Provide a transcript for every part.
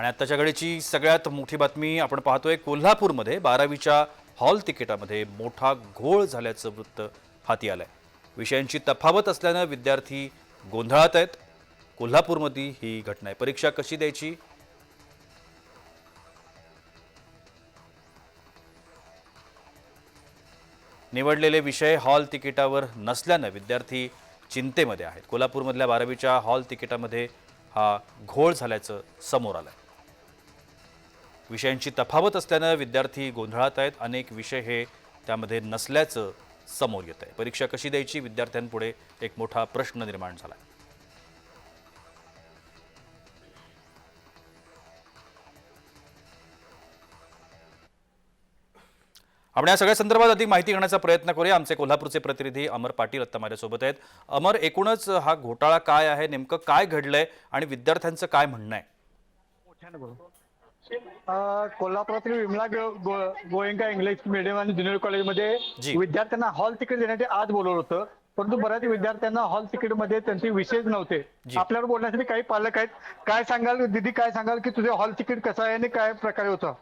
आणि आत्ताच्या घडीची सगळ्यात मोठी बातमी आपण पाहतोय कोल्हापूरमध्ये बारावीच्या हॉल तिकिटामध्ये मोठा घोळ झाल्याचं वृत्त हाती आलंय. विषयांची तफावत असल्यानं विद्यार्थी गोंधळात आहेत. कोल्हापूरमध्ये ही घटना आहे. परीक्षा कशी द्यायची? निवडलेले विषय हॉल तिकिटावर नसल्यानं विद्यार्थी चिंतेमध्ये आहेत. कोल्हापूरमधल्या बारावीच्या हॉल तिकिटामध्ये हा घोळ झाल्याचं समोर आलंय. विषयांची तफावत असल्यानं विद्यार्थी गोंधळात आहेत. अनेक विषय हे त्यामध्ये नसल्याचं समोर येत आहे परीक्षा कशी द्यायची? विद्यार्थ्यांपुढे एक मोठा प्रश्न निर्माण झाला आहे आपण या सगळ्या संदर्भात अधिक माहिती घेण्याचा प्रयत्न करूया. आमचे कोल्हापूरचे प्रतिनिधी अमर पाटील आत्ता माझ्यासोबत आहेत. अमर एकूणच हा घोटाळा काय आहे? नेमकं काय घडलंय? आणि विद्यार्थ्यांचं काय म्हणणं आहे? कोल्हापुरातील विमला गोयंका इंग्लिश मिडियम आणि ज्युनियर कॉलेजमध्ये. विद्यार्थ्यांना हॉल तिकीट देण्यासाठी आज बोलवलं होतं. परंतु बऱ्याच विद्यार्थ्यांना हॉल तिकीटमध्ये त्यांचे विषयच नव्हते. जी. आपल्यावर बोलण्यासाठी काही पालक आहेत. काय सांगाल? दिदी काय सांगाल की तुझे हॉल तिकीट कसं आहे आणि काय प्रकारे होतं?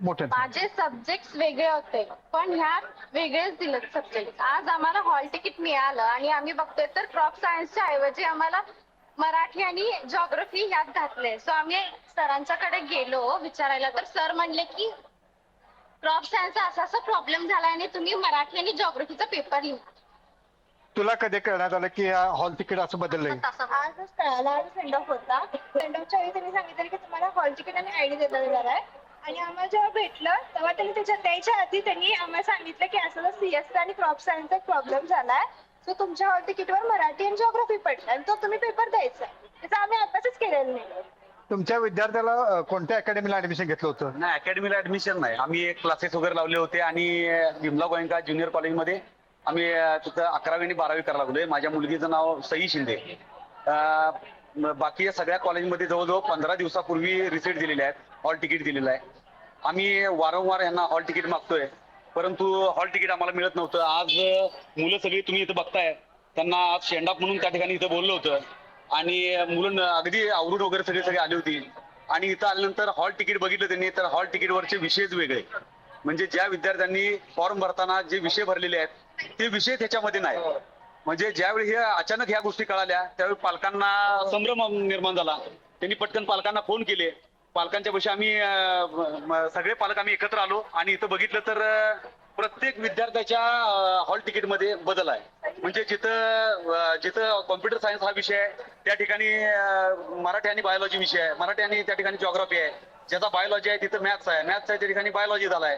मोठ्या माझे सब्जेक्ट वेगळे होते पण ह्यात वेगळेच दिलेत सब्जेक्ट आज आम्हाला हॉल तिकीट मिळालं आणि आम्ही बघतोय तर क्रॉप सायन्सच्या ऐवजी आम्हाला मराठी आणि जॉग्रफी ह्यात घातले सो आम्ही सरांच्याकडे गेलो विचारायला. तर सर म्हणले की क्रॉप सायन्सचा असा असा प्रॉब्लेम झाला आणि तुम्ही मराठी आणि जॉग्रफीचा पेपर लिहा. तुला कधी कळण्यात आलं की हॉल तिकीट असं बदललंय? आजच कळाला. आज सेंड ऑफ होता. सेंड ऑफच्या वेळी त्यांनी सांगितलं की तुम्हाला हॉल तिकीट आणि आयडी देण्यात येणार आहे. आणि आम्हाला जेव्हा भेटलं तेव्हा त्यांनी त्याच्या द्यायच्या आधी त्यांनी आम्हाला सांगितलं की असं सीएस आणि क्रॉप सायन्सचा प्रॉब्लेम झालाय. सो तुमच्या हॉल तिकीटवर मराठी आणि जॉग्रफी पडलं आणि तो तुम्ही पेपर द्यायचा त्याचा आम्ही अभ्यासच केलेला नाही. तुमच्या विद्यार्थ्याला अ, कोणत्या अकॅडमीला ऍडमिशन घेतलं होतं? नाही अकॅडमीला ऍडमिशन नाही. आम्ही क्लासेस वगैरे लावले होते आणि अं, विमला गोयंका ज्युनियर कॉलेजमध्ये आम्ही अं, तिथं अकरावी आणि बारावी करायला लागलोय. माझ्या मुलगीचं नाव सई शिंदे. अं, म- बाकी या सगळ्या कॉलेजमध्ये जवळजवळ पंधरा दिवसापूर्वी रिसिट दिलेले आहेत. हॉल तिकीट दिलेलं आहे. आम्ही वारंवार यांना हॉल तिकीट मागतोय. परंतु हॉल तिकीट आम्हाला मिळत नव्हतं. आज मुलं सगळी तुम्ही इथं बघताय. त्यांना आज शेंडाप म्हणून त्या ठिकाणी इथं बोललो होतं. आणि मुलं अगदी आवरून वगैरे सगळे सगळे आली होती. आणि इथं आल्यानंतर हॉल तिकीट बघितलं त्यांनी तर हॉल तिकीटवरचे विषयच वेगळे. म्हणजे ज्या विद्यार्थ्यांनी फॉर्म भरताना जे विषय भरलेले आहेत ते विषय त्याच्यामध्ये नाही. म्हणजे ज्यावेळी हे अचानक ह्या गोष्टी कळाल्या त्यावेळी पालकांना संभ्रम निर्माण झाला. त्यांनी पटकन पालकांना फोन केले. पालकांच्या पैसे आम्ही सगळे पालक आम्ही एकत्र आलो आणि इथं बघितलं तर प्रत्येक विद्यार्थ्याच्या हॉल तिकीटमध्ये बदल आहे. म्हणजे जिथं जिथं कॉम्प्युटर सायन्स हा विषय आहे त्या ठिकाणी मराठी आणि बायोलॉजी विषय आहे. मराठी आणि त्या ठिकाणी जॉग्राफी आहे. ज्याचा बायोलॉजी आहे तिथं मॅथ्स आहे. मॅथ्स आहे त्या ठिकाणी बायोलॉजी झालाय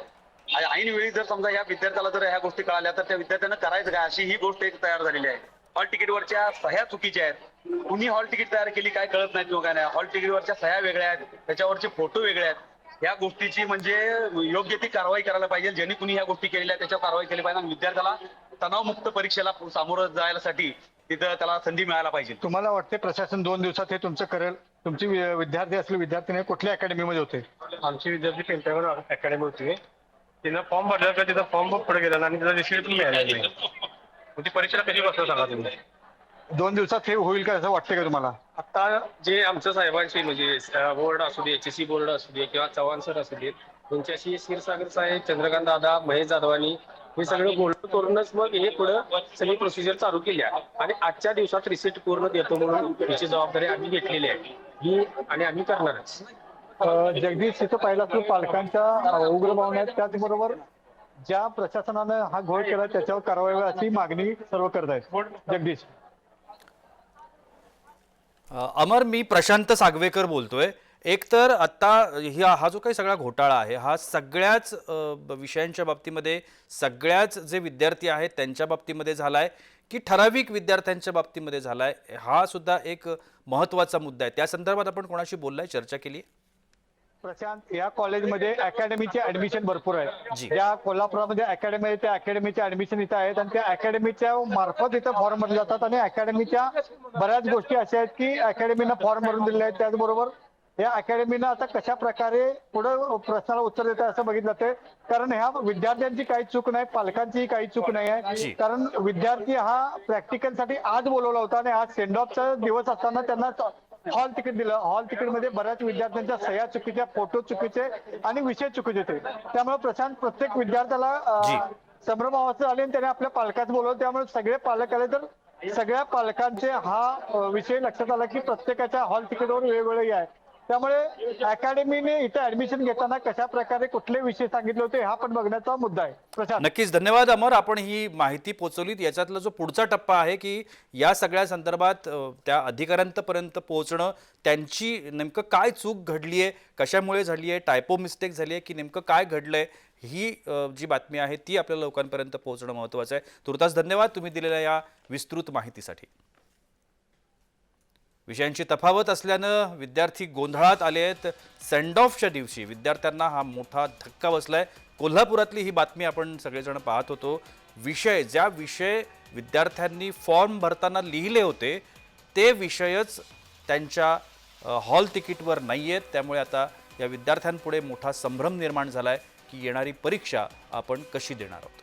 ऐन वेळी जर समजा या विद्यार्थ्याला जर ह्या गोष्टी कळाल्या तर त्या विद्यार्थ्यानं करायचं काय? अशी ही गोष्ट एक तयार झालेली आहे. हॉल तिकीटवरच्या सह्या चुकीच्या आहेत. कुणी हॉल तिकीट तयार केली काय कळत नाही किंवा काय नाही हॉल तिकीटवरच्या सह्या वेगळ्या आहेत. त्याच्यावरचे फोटो वेगळे आहेत. या गोष्टीची म्हणजे योग्य ती कारवाई करायला पाहिजे. ज्यांनी कुणी ह्या गोष्टी केलेल्या त्याच्यावर कारवाई केली पाहिजे. आणि विद्यार्थ्याला तणावमुक्त परीक्षेला सामोरं जायसाठी तिथं त्याला संधी मिळायला पाहिजे. तुम्हाला वाटते प्रशासन दोन दिवसात हे तुमचं करेल? तुमची विद्यार्थी असले विद्यार्थी कुठल्या अकॅडमीमध्ये होते? आमची विद्यार्थी पेंटागड अकॅडमी होती. तिनं फॉर्म भरला का तिचा फॉर्म पुढे गेला आणि तिचा रिसिप्ट पण मिळाला परीक्षेला कधी बसलं सांगा तुम्ही? दोन दिवसात हे होईल का असं वाटतं का तुम्हाला? आता जे आमच्या साहेबांशी म्हणजे बोर्ड असू दे एच सी बोर्ड असू दे किंवा चव्हाण सर असू दे त्यांच्याशी क्षीरसागर साहेब चंद्रकांत दादा महेश जाधवानी हे सगळं बोलणं करूनच मग हे पुढं सगळी प्रोसिजर चालू केली आहे आणि आजच्या दिवसात रिसिप्ट पूर्ण देतो म्हणून याची जबाबदारी आम्ही घेतलेली आहे. ही आणि आम्ही करणारच. जगदीश इथं पाहिला तर पालकांच्या उग्र भावना आहेत त्याचबरोबर ज्या प्रशासनानं हा घोळ केला त्याच्यावर कारवाई व्हावी अशी मागणी सर्व करत आहेत. जगदीश. अमर मी प्रशांत सागवेकर बोलतोय. एकतर आत्ता ह्या हा जो काही सगळा घोटाळा आहे हा सगळ्याच विषयांच्या बाबतीमध्ये सगळ्याच जे विद्यार्थी आहेत त्यांच्या बाबतीमध्ये झालाय की ठराविक विद्यार्थ्यांच्या बाबतीमध्ये झालाय हा सुद्धा एक महत्त्वाचा मुद्दा आहे. त्या संदर्भात आपण कोणाशी बोललाय? चर्चा केली प्रशांत या कॉलेजमध्ये अकॅडमीचे ऍडमिशन भरपूर. आहेत ज्या कोल्हापुरामध्ये अकॅडमी आहे त्या अकॅडमीचे ऍडमिशन इथं आहेत आणि त्या अकॅडमीच्या मार्फत इथं फॉर्म भरले जातात आणि अकॅडमीच्या बऱ्याच गोष्टी अशा आहेत की अकॅडमीनं फॉर्म भरून दिले आहेत त्याचबरोबर या अकॅडमीनं आता कशा प्रकारे पुढे प्रश्नाला उत्तर देत असं बघितलं जातंय कारण ह्या विद्यार्थ्यांची काही चूक नाही पालकांचीही काही चूक नाही. आहे कारण विद्यार्थी हा प्रॅक्टिकलसाठी आज बोलवला होता आणि आज सेंड ऑफचा दिवस असताना त्यांना हॉल तिकीट दिलं. हॉल तिकीटमध्ये बऱ्याच विद्यार्थ्यांच्या सह्या चुकीच्या फोटो चुकीचे आणि विषय चुकीचे होते त्यामुळे प्रशांत प्रत्येक विद्यार्थ्याला संभ्रमावस्था आली आणि त्याने आपल्या पालकात बोलवलं. त्यामुळे सगळे पालक आले तर सगळ्या पालकांचे हा विषय लक्षात आला की प्रत्येकाच्या हॉल तिकीटवर वेगवेगळे आहे. त्यामुळे अकॅडमीने इथे ऍडमिशन घेताना कशा प्रकारे कुठले विषय सांगितले होते हा पण बघण्याचा मुद्दा आहे. प्रशांत. नक्कीच. धन्यवाद अमर. आपण ही माहिती पोचवलीत. याच्यातला जो पुढचा टप्पा आहे की या सगळ्या संदर्भात अ, त्या अधिकाऱ्यांपर्यंत पोहोचणं त्यांची नेमकं काय चूक घडली आहे कशामुळे झाली आहे टायपो मिस्टेक झाली आहे की नेमकं काय घडलंय ही अ, जी बातमी आहे ती आपल्या लोकांपर्यंत पोहोचणं महत्त्वाचं आहे. तुर्तास धन्यवाद तुम्ही दिलेल्या या विस्तृत माहितीसाठी. विषयांची तफावत असल्यानं विद्यार्थी गोंधळात आले आहेत. सेंड ऑफच्या दिवशी विद्यार्थ्यांना हा मोठा धक्का बसला आहे कोल्हापुरातली ही बातमी आपण सगळेजण पाहत होतो. विषय ज्या विषय विद्यार्थ्यांनी फॉर्म भरताना लिहिले होते ते विषयच त्यांच्या हॉल तिकीटवर नाही आहेत त्यामुळे आता या विद्यार्थ्यांपुढे मोठा संभ्रम निर्माण झाला आहे की येणारी परीक्षा आपण कशी देणार आहोत?